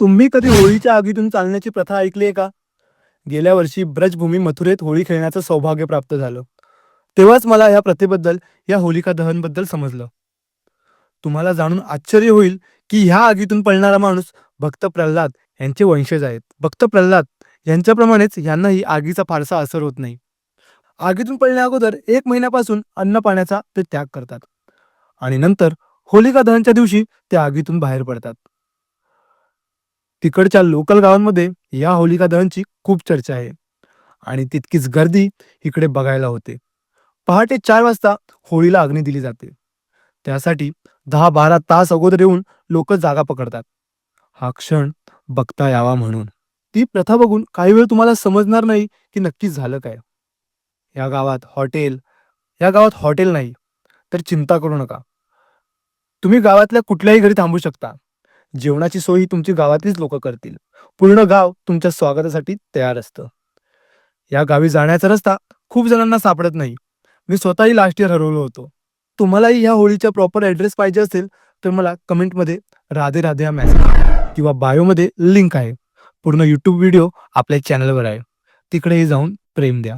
तुम्ही कधी होळीच्या आगीतून चालण्याची प्रथा ऐकली आहे का? गेल्या वर्षी ब्रजभूमी मथुरेत होळी खेळण्याचं सौभाग्य प्राप्त झालं. तेव्हाच मला या प्रथेबद्दल या होलिका दहनबद्दल समजलं. तुम्हाला जाणून आश्चर्य होईल की ह्या आगीतून पळणारा माणूस भक्त प्रल्हाद यांचे वंशज आहेत. भक्त प्रल्हाद यांच्याप्रमाणेच यांनाही आगीचा फारसा असर होत नाही. आगीतून पळण्या अगोदर एक महिन्यापासून अन्न पाण्याचा ते त्याग करतात. आणि नंतर होलिका दहनच्या दिवशी ते आगीतून बाहेर पडतात. तिकडच्या लोकल गावांमध्ये या होलिका दहनची खूप चर्चा आहे. आणि तितकीच गर्दी इकडे बघायला होते. पहाटे चार वाजता होळीला अग्नी दिली जाते. त्यासाठी दहा बारा तास अगोदर येऊन लोक जागा पकडतात. हा क्षण बघता यावा म्हणून. ती प्रथा बघून काही वेळ तुम्हाला समजणार नाही की नक्की झालं काय. या गावात हॉटेल या गावात हॉटेल नाही तर चिंता करू नका. तुम्ही गावातल्या कुठल्याही घरी थांबू शकता. जेवणाची सोय ही तुमची गावातलीच लोक करतील. पूर्ण गाव तुमच्या स्वागतासाठी तयार असतं. या गावी जाण्याचा रस्ता खूप जणांना सापडत नाही. मी स्वतःही लास्ट इयर हरवलो होतो. तुम्हालाही ह्या होळीचा प्रॉपर ॲड्रेस पाहिजे असेल तर मला कमेंटमध्ये राधे राधे हा मॅसेज किंवा बायोमध्ये लिंक आहे. पूर्ण यूट्यूब व्हिडिओ आपल्या चॅनलवर आहे. तिकडेही जाऊन प्रेम द्या.